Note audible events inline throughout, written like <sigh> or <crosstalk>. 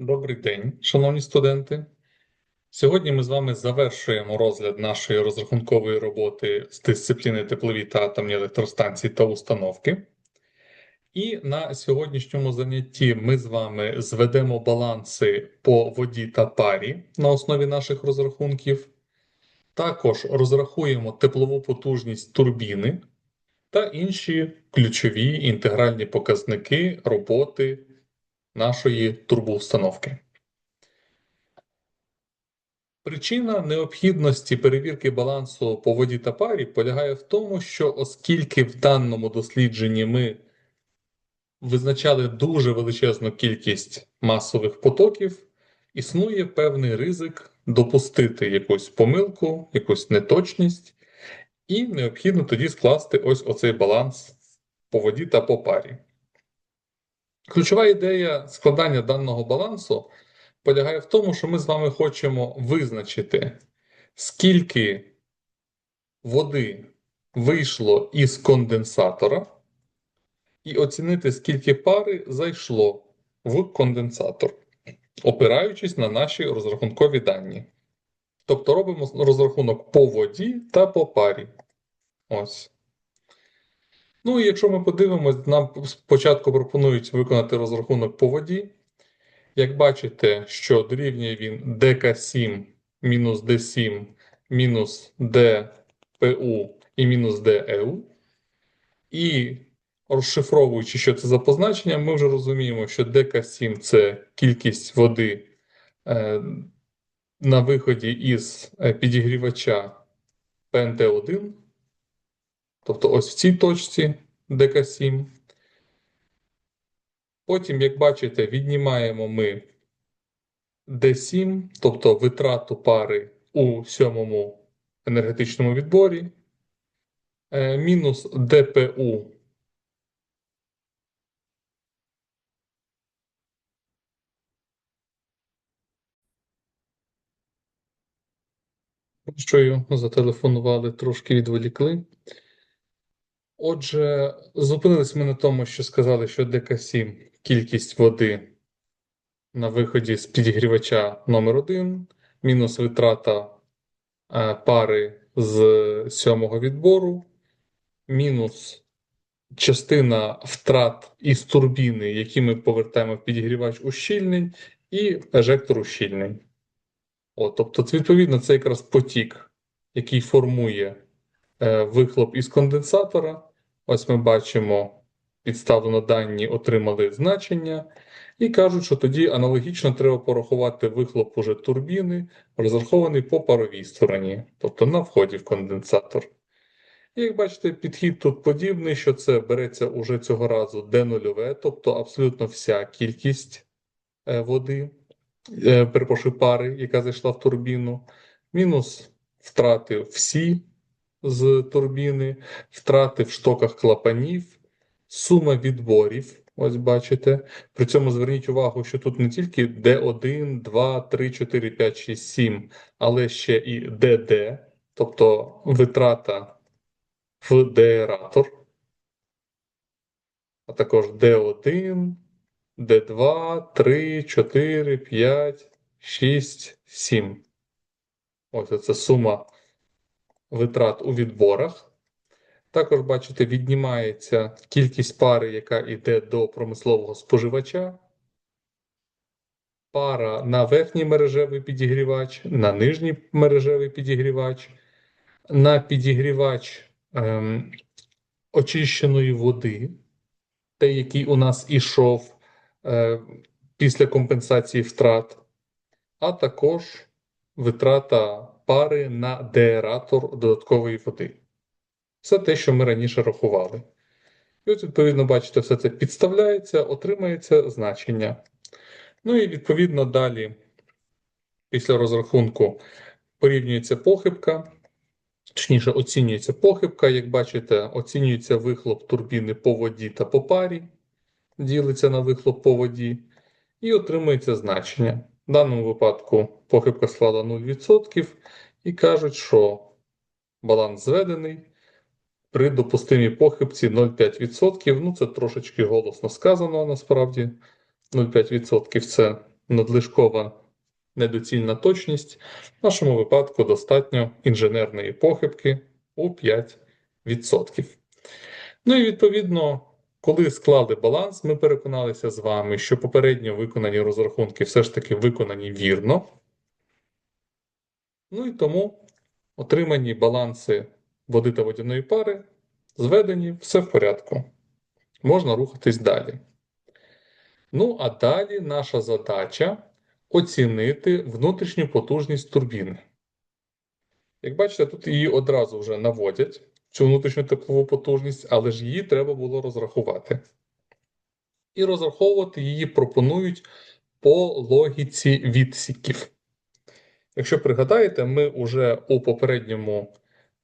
Добрий день, шановні студенти. Сьогодні ми з вами завершуємо розгляд нашої розрахункової роботи з дисципліни теплові та атомні електростанції та установки. І на сьогоднішньому занятті ми з вами зведемо баланси по воді та парі на основі наших розрахунків. Також розрахуємо теплову потужність турбіни та інші ключові інтегральні показники роботи нашої турбоустановки. Причина необхідності перевірки балансу по воді та парі полягає в тому, що оскільки в даному дослідженні ми визначали дуже величезну кількість масових потоків, існує певний ризик допустити якусь помилку, якусь неточність, і необхідно тоді скласти ось оцей баланс по воді та по парі. Ключова ідея складання даного балансу полягає в тому, що ми з вами хочемо визначити, скільки води вийшло із конденсатора, і оцінити, скільки пари зайшло в конденсатор, опираючись на наші розрахункові дані. Тобто робимо розрахунок по воді та по парі. Ось. Ну і якщо ми подивимось, нам спочатку пропонують виконати розрахунок по воді. Як бачите, що дорівнює він ДК7 мінус Д7 мінус ДПУ і мінус ДЕУ. І розшифровуючи, що це за позначення, ми вже розуміємо, що ДК7 це кількість води е, на виході із е, підігрівача ПНТ1. Тобто ось в цій точці ДК7. Потім, як бачите, віднімаємо ми D7, тобто витрату пари у сьомому енергетичному відборі, е, мінус ДПУ. Що зателефонували, трошки відволікли. Отже, зупинились ми на тому, що сказали, що ДК7 кількість води на виході з підігрівача номер 1 мінус витрата е, пари з сьомого відбору, мінус частина втрат із турбіни, які ми повертаємо в підігрівач ущільнень, і ежектор ущільнень. От, тобто, відповідно, це якраз потік, який формує е, вихлоп із конденсатора. Ось ми бачимо, підставлено дані, отримали значення, і кажуть, що тоді аналогічно треба порахувати вихлоп уже турбіни, розрахований по паровій стороні, тобто на вході в конденсатор. І як бачите, підхід тут подібний, що це береться уже цього разу D0, тобто абсолютно вся кількість е, води, е, перепрошую, пари, яка зайшла в турбіну, мінус втрати всі з турбіни, втрати в штоках клапанів, сума відборів. Ось бачите. При цьому зверніть увагу, що тут не тільки D1, 2, 3, 4, 5, 6, 7, але ще і DD, тобто витрата в деератор, а також D1, D2, 3, 4, 5, 6, 7. Ось це сума витрат у відборах. Також, бачите, віднімається кількість пари, яка йде до промислового споживача. Пара на верхній мережевий підігрівач, на нижній мережевий підігрівач, на підігрівач ем, очищеної води, той, який у нас ішов е, після компенсації втрат, а також витрата пари на деератор додаткової води. Все те, що ми раніше рахували. І от, відповідно, бачите, все це підставляється, отримається значення. Ну і відповідно далі, після розрахунку, порівнюється похибка, точніше, оцінюється похибка. Як бачите, оцінюється вихлоп турбіни по воді та по парі, ділиться на вихлоп по воді, і отримується значення. В даному випадку похибка склала 0%, і кажуть, що баланс зведений при допустимій похибці 0,5%. Ну, це трошечки голосно сказано, насправді. 0,5% це надлишкова недоцільна точність. В нашому випадку достатньо інженерної похибки у 5%. Ну і відповідно, коли склали баланс, ми переконалися з вами, що попередньо виконані розрахунки все ж таки виконані вірно. Ну і тому отримані баланси води та водяної пари зведені, все в порядку. Можна рухатись далі. Ну, а далі наша задача оцінити внутрішню потужність турбіни. Як бачите, тут її одразу вже наводять, цю внутрішню теплову потужність, але ж її треба було розрахувати. І розраховувати її пропонують по логіці відсіків. Якщо пригадаєте, ми вже у попередньому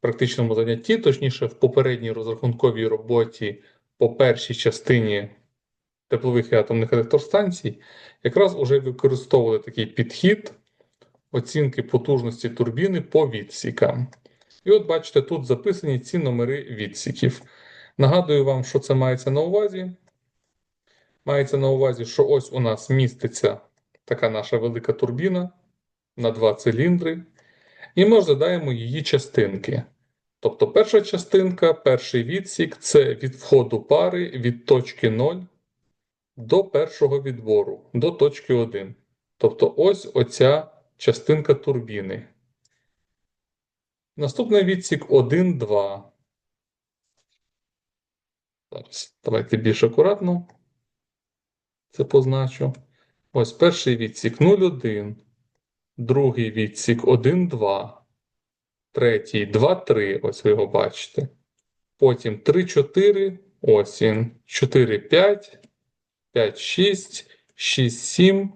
практичному занятті, точніше, в попередній розрахунковій роботі по першій частині теплових і атомних електростанцій, якраз уже використовували такий підхід оцінки потужності турбіни по відсікам. І от бачите, тут записані ці номери відсіків. Нагадую вам, що це мається на увазі. Мається на увазі, що ось у нас міститься така наша велика турбіна на два циліндри, і ми розглядаємо її частинки. Тобто перша частинка, перший відсік це від входу пари від точки 0 до першого відбору, до точки 1. Тобто ось оця частинка турбіни. Наступний відсік 1, 2. Зараз, давайте більш акуратно. Це позначу. Ось перший відсік 0,1. Другий відсік 1, 2. Третій 2, 3. Ось ви його бачите. Потім 3, 4. Ось він. 4, 5. 5, 6, 6, 7.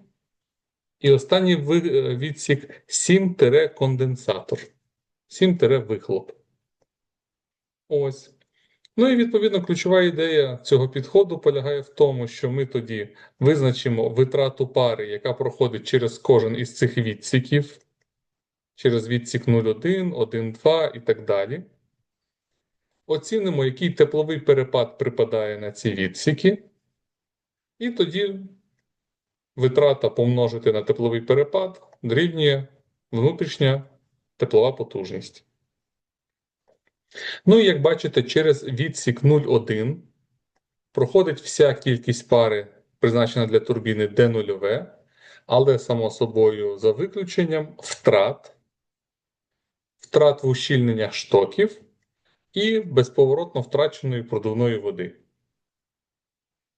І останній відсік 7-конденсатор. 7-вихлоп. Ось. Ну і відповідно ключова ідея цього підходу полягає в тому, що ми тоді визначимо витрату пари, яка проходить через кожен із цих відсіків, через відсік 0,1, 1,2 і так далі. Оцінимо, який тепловий перепад припадає на ці відсіки. І тоді витрата помножити на тепловий перепад дорівнює внутрішня теплова потужність. Ну і як бачите, через відсік 0,1 проходить вся кількість пари, призначена для турбіни D0, але, само собою, за виключенням втрат, втрат в ущільненнях штоків і безповоротно втраченої продувної води.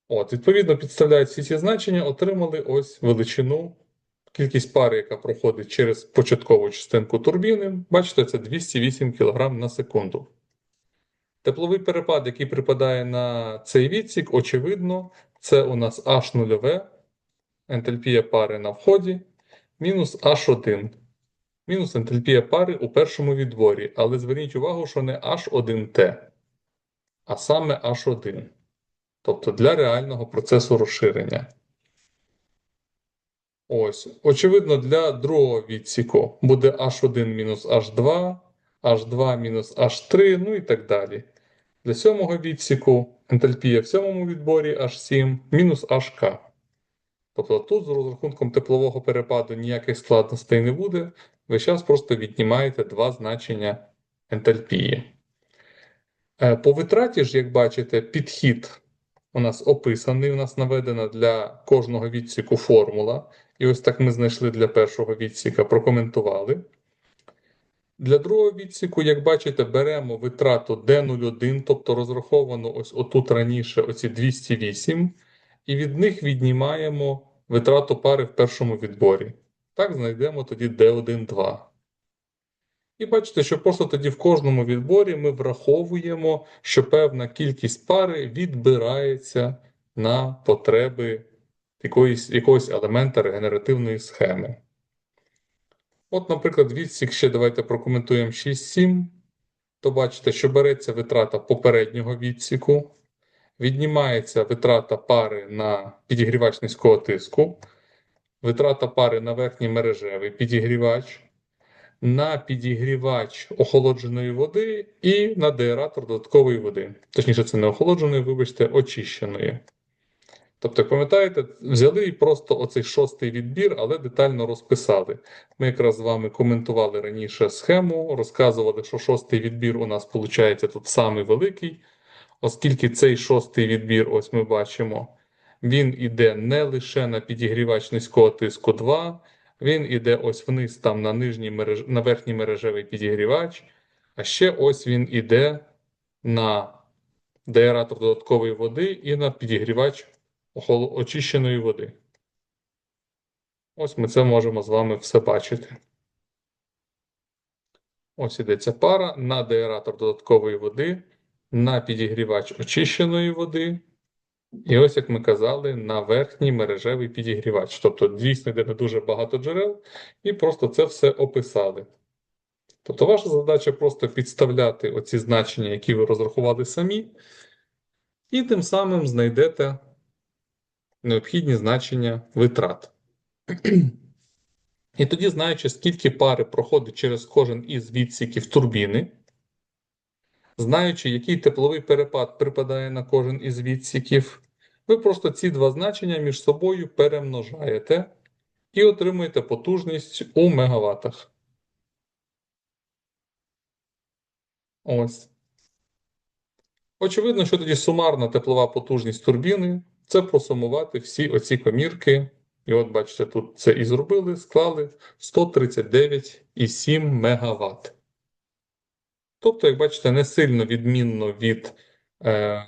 От, Відповідно, підставляють всі ці значення, отримали ось величину, кількість пари, яка проходить через початкову частинку турбіни. Бачите, це 208 кг на секунду. Тепловий перепад, який припадає на цей відсік, очевидно, це у нас H0, ентальпія пари на вході, мінус H1. Мінус ентальпія пари у першому відборі. Але зверніть увагу, що не H1T, а саме H1 тобто для реального процесу розширення. Ось, очевидно, для другого відсіку буде H1 мінус H2, H2 мінус H3, ну і так далі. Для сьомого відсіку ентальпія в сьомому відборі H7 мінус HK. Тобто тут з розрахунком теплового перепаду ніяких складностей не буде. Ви зараз просто віднімаєте два значення ентальпії. Е, по витраті ж, як бачите, підхід у нас описаний, у нас наведена для кожного відсіку формула. І ось так ми знайшли для першого відсіка, прокоментували. Для другого відсіку, як бачите, беремо витрату D01, тобто розраховану ось отут раніше оці 208, і від них віднімаємо витрату пари в першому відборі. Так, знайдемо тоді D1,2. І бачите, що просто тоді в кожному відборі ми враховуємо, що певна кількість пари відбирається на потреби якоїсь, якогось елемента регенеративної схеми. От, наприклад, відсік ще давайте прокоментуємо 6,7. То бачите, що береться витрата попереднього відсіку, віднімається витрата пари на підігрівач низького тиску, витрата пари на верхній мережевий підігрівач на підігрівач охолодженої води і на деаратор додаткової води. Точніше, це не охолодженої, вибачте, очищеної. Тобто, пам'ятаєте, взяли і просто оцей шостий відбір, але детально розписали. Ми якраз з вами коментували раніше схему, розказували, що шостий відбір у нас виходить тут самий великий, оскільки цей шостий відбір, ось ми бачимо, він іде не лише на підігрівач низького тиску 2, він іде ось вниз там на нижній мереж... на верхній мережевий підігрівач, а ще ось він іде на деаератор додаткової води і на підігрівач очищеної води. Ось ми це можемо з вами все бачити. Ось іде ця пара на деаератор додаткової води, на підігрівач очищеної води. І ось, як ми казали, на верхній мережевий підігрівач. Тобто, дійсно, йде не дуже багато джерел, і просто це все описали. Тобто, ваша задача просто підставляти оці значення, які ви розрахували самі, і тим самим знайдете необхідні значення витрат. <clears throat> І тоді, знаючи, скільки пари проходить через кожен із відсіків турбіни, знаючи, який тепловий перепад припадає на кожен із відсіків, ви просто ці два значення між собою перемножаєте і отримуєте потужність у мегаваттах. Ось. Очевидно, що тоді сумарна теплова потужність турбіни це просумувати всі оці комірки. І от бачите, тут це і зробили, склали 139,7 МВт. Тобто, як бачите, не сильно відмінно від е,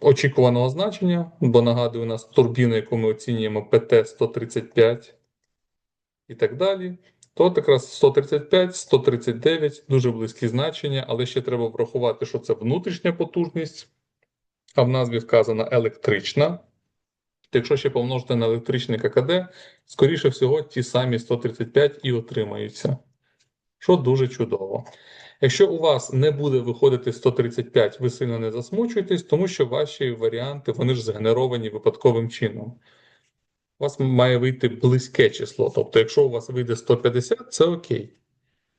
очікуваного значення, бо нагадую, у нас турбіна, яку ми оцінюємо ПТ-135 і так далі. То якраз 135, 139 дуже близькі значення, але ще треба врахувати, що це внутрішня потужність, а в назві вказана електрична. Якщо ще помножити на електричний ККД, скоріше всього, ті самі 135 і отримаються. Що дуже чудово. Якщо у вас не буде виходити 135, ви сильно не засмучуйтесь, тому що ваші варіанти вони ж згенеровані випадковим чином. У вас має вийти близьке число. Тобто, якщо у вас вийде 150, це окей.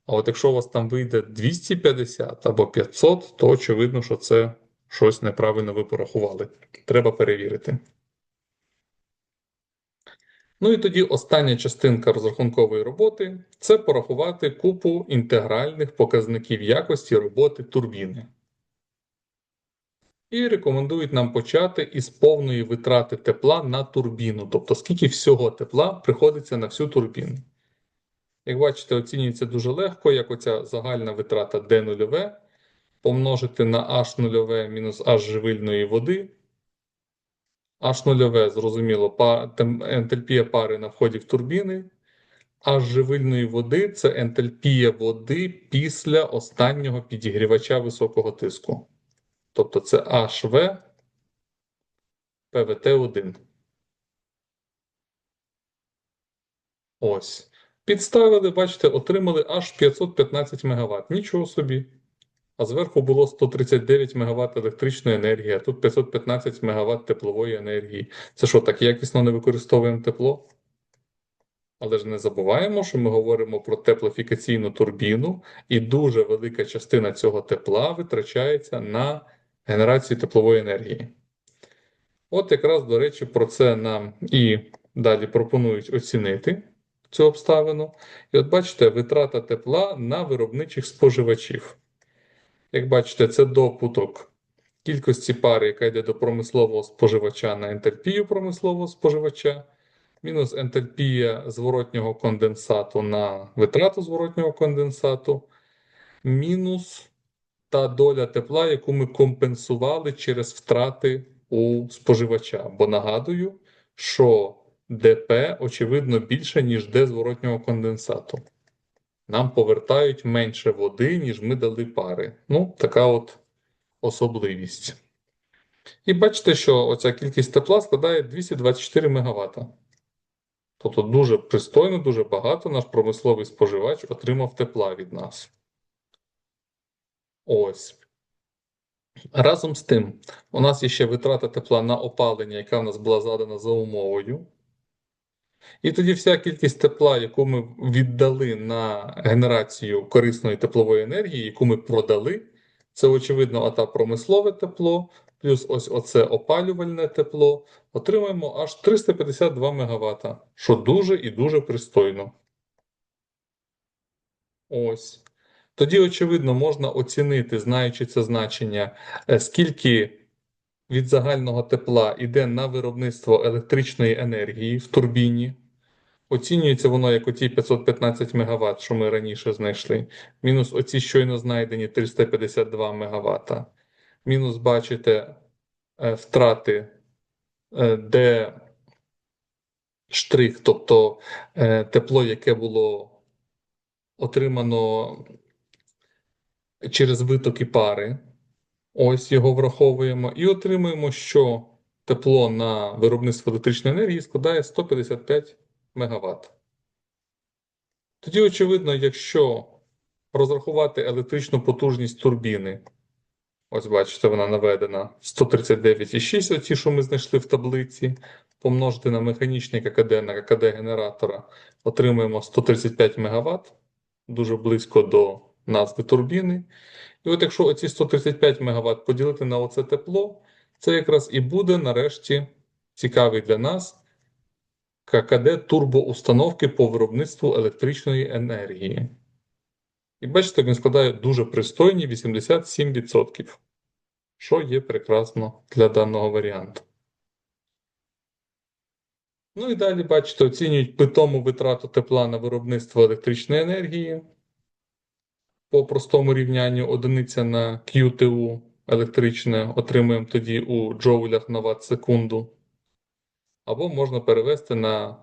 А от якщо у вас там вийде 250 або 500, то очевидно, що це щось неправильно ви порахували. Треба перевірити. Ну і тоді остання частинка розрахункової роботи це порахувати купу інтегральних показників якості роботи турбіни. І рекомендують нам почати із повної витрати тепла на турбіну, тобто скільки всього тепла приходиться на всю турбіну. Як бачите, оцінюється дуже легко, як оця загальна витрата D0 помножити на H0 мінус H живильної води. H0 зрозуміло, ентальпія пари на вході в турбіни. H живильної води це ентальпія води після останнього підігрівача високого тиску. Тобто це HV ПВТ1. Ось. Підставили, бачите, отримали аж 515 МВт. Нічого собі. А зверху було 139 МВт електричної енергії, а тут 515 МВт теплової енергії. Це що, так якісно не використовуємо тепло? Але ж не забуваємо, що ми говоримо про теплофікаційну турбіну, і дуже велика частина цього тепла витрачається на генерацію теплової енергії. От якраз, до речі, про це нам і далі пропонують оцінити цю обставину. І от бачите, витрата тепла на виробничих споживачів. Як бачите, це допуток кількості пари, яка йде до промислового споживача на ентальпію промислового споживача, мінус ентальпія зворотнього конденсату на витрату зворотнього конденсату, мінус та доля тепла, яку ми компенсували через втрати у споживача. Бо нагадую, що ДП очевидно більше, ніж Д зворотнього конденсату. Нам повертають менше води, ніж ми дали пари. Ну, така от особливість. І бачите, що оця кількість тепла складає 224 МВт. Тобто дуже пристойно, дуже багато наш промисловий споживач отримав тепла від нас. Ось. Разом з тим, у нас є ще витрата тепла на опалення, яка в нас була задана за умовою. І тоді вся кількість тепла, яку ми віддали на генерацію корисної теплової енергії, яку ми продали, це, очевидно, ата промислове тепло, плюс ось оце опалювальне тепло, отримаємо аж 352 МВт, що дуже і дуже пристойно. Ось. Тоді, очевидно, можна оцінити, знаючи це значення, е, скільки від загального тепла йде на виробництво електричної енергії в турбіні. Оцінюється воно як оті 515 МВт, що ми раніше знайшли, мінус оці щойно знайдені 352 МВт. Мінус, бачите, е, втрати, е, де штрих, тобто е, тепло, яке було отримано через витоки пари. Ось його враховуємо, і отримуємо, що тепло на виробництво електричної енергії складає 155 МВт. Тоді, очевидно, якщо розрахувати електричну потужність турбіни, ось бачите, вона наведена 139,6, оті, що ми знайшли в таблиці, помножити на механічний ККД на ККД генератора, отримуємо 135 МВт, дуже близько до назви турбіни. І от якщо оці 135 МВт поділити на оце тепло, це якраз і буде нарешті цікавий для нас ККД турбоустановки по виробництву електричної енергії. І бачите, він складає дуже пристойні 87%, що є прекрасно для даного варіанту. Ну і далі, бачите, оцінюють питому витрату тепла на виробництво електричної енергії. По простому рівнянню одиниця на QTU електричне отримуємо тоді у джоулях на ватт секунду. Або можна перевести на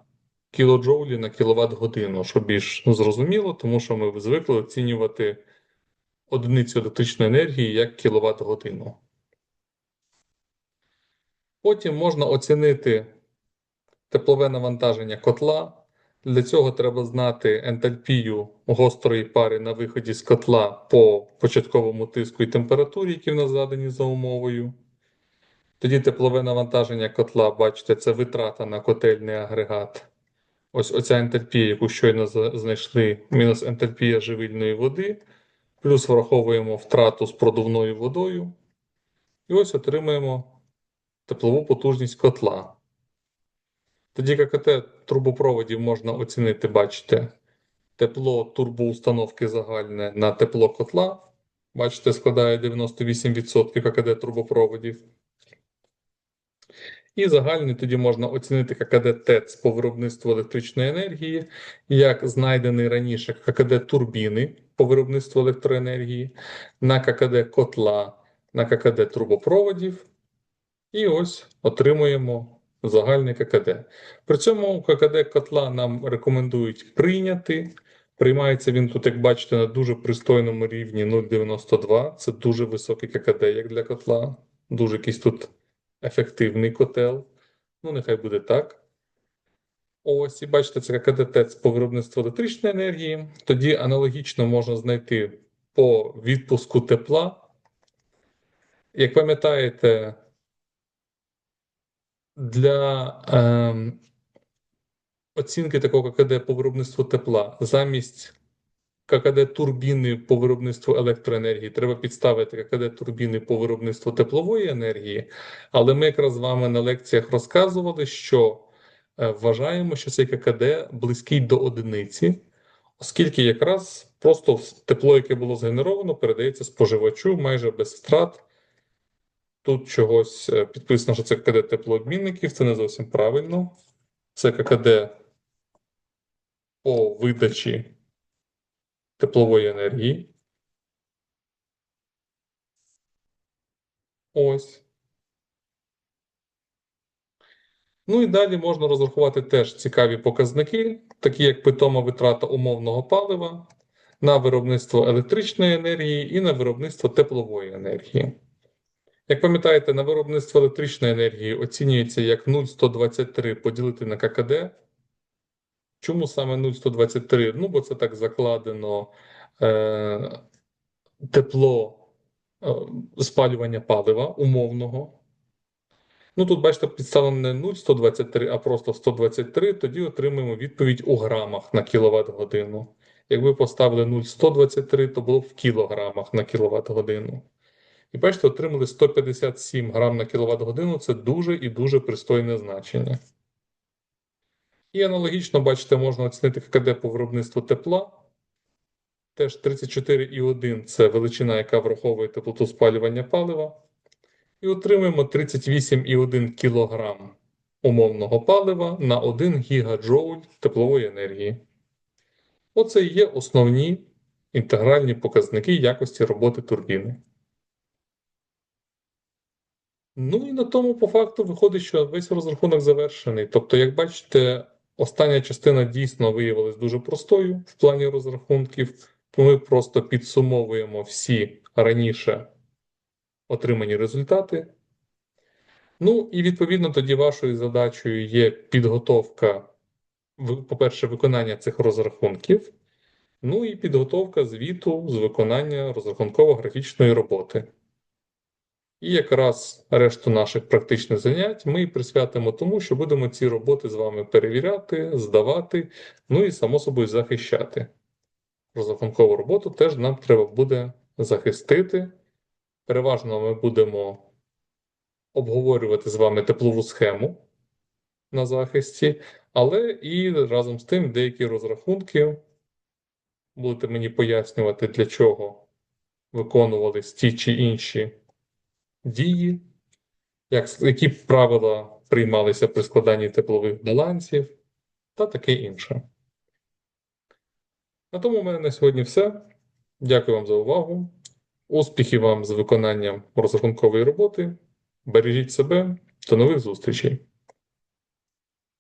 кілоджоулі на кіловат годину, що більш зрозуміло, тому що ми звикли оцінювати одиницю електричної енергії як кіловат годину. Потім можна оцінити теплове навантаження котла. Для цього треба знати ентальпію гострої пари на виході з котла по початковому тиску і температурі, які в нас задані за умовою. Тоді теплове навантаження котла, бачите, це витрата на котельний агрегат. Ось оця ентальпія, яку щойно знайшли, мінус ентальпія живильної води, плюс враховуємо втрату з продувною водою. І ось отримуємо теплову потужність котла. Тоді ККТ трубопроводів можна оцінити, бачите, тепло турбоустановки загальне на тепло котла. Бачите, складає 98% ККД трубопроводів. І загальний тоді можна оцінити ККД ТЕЦ по виробництву електричної енергії, як знайдений раніше ККД турбіни по виробництву електроенергії, на ККД котла, на ККД трубопроводів. І ось отримуємо загальний ККД. При цьому ККД котла нам рекомендують прийняти. Приймається він тут, як бачите, на дуже пристойному рівні 0,92. Це дуже високий ККД, як для котла. Дуже якийсь тут ефективний котел. Ну, нехай буде так. Ось, і бачите, це ККД ТЕЦ по виробництву електричної енергії. Тоді аналогічно можна знайти по відпуску тепла. Як пам'ятаєте, для е, оцінки такого ККД по виробництву тепла. Замість ККД турбіни по виробництву електроенергії. Треба підставити ККД турбіни по виробництву теплової енергії, але ми якраз з вами на лекціях розказували, що е, вважаємо, що цей ККД близький до одиниці, оскільки якраз просто тепло, яке було згенеровано, передається споживачу майже без втрат. Тут чогось е, підписано, що це ККД теплообмінників, це не зовсім правильно. Це ККД по видачі теплової енергії. Ось. Ну і далі можна розрахувати теж цікаві показники, такі як питома витрата умовного палива на виробництво електричної енергії і на виробництво теплової енергії. Як пам'ятаєте, на виробництво електричної енергії оцінюється як 0,123 поділити на ККД. Чому саме 0,123? Ну, бо це так закладено е, тепло е, спалювання палива умовного. Ну, тут, бачите, підставлено не 0,123, а просто 123, тоді отримуємо відповідь у грамах на кіловат годину. Якби поставили 0,123, то було б в кілограмах на кіловат годину. І бачите, отримали 157 грам на кіловат годину. Це дуже і дуже пристойне значення. І аналогічно, бачите, можна оцінити ККД по виробництву тепла. Теж 34,1 це величина, яка враховує теплоту спалювання палива. І отримуємо 38,1 кг умовного палива на 1 гігаджоуль теплової енергії. Оце і є основні інтегральні показники якості роботи турбіни. Ну і на тому по факту виходить, що весь розрахунок завершений. Тобто, як бачите, остання частина дійсно виявилась дуже простою в плані розрахунків. Ми просто підсумовуємо всі раніше отримані результати. Ну і відповідно тоді вашою задачею є підготовка, по-перше, виконання цих розрахунків, ну і підготовка звіту з виконання розрахунково-графічної роботи. І якраз решту наших практичних занять ми присвятимо тому, що будемо ці роботи з вами перевіряти, здавати, ну і само собою захищати. Розрахункову роботу теж нам треба буде захистити. Переважно ми будемо обговорювати з вами теплову схему на захисті, але і разом з тим деякі розрахунки будете мені пояснювати, для чого виконувались ті чи інші дії, як, які правила приймалися при складанні теплових балансів та таке інше. На тому в мене на сьогодні все. Дякую вам за увагу. Успіхів вам з виконанням розрахункової роботи. Бережіть себе. До нових зустрічей!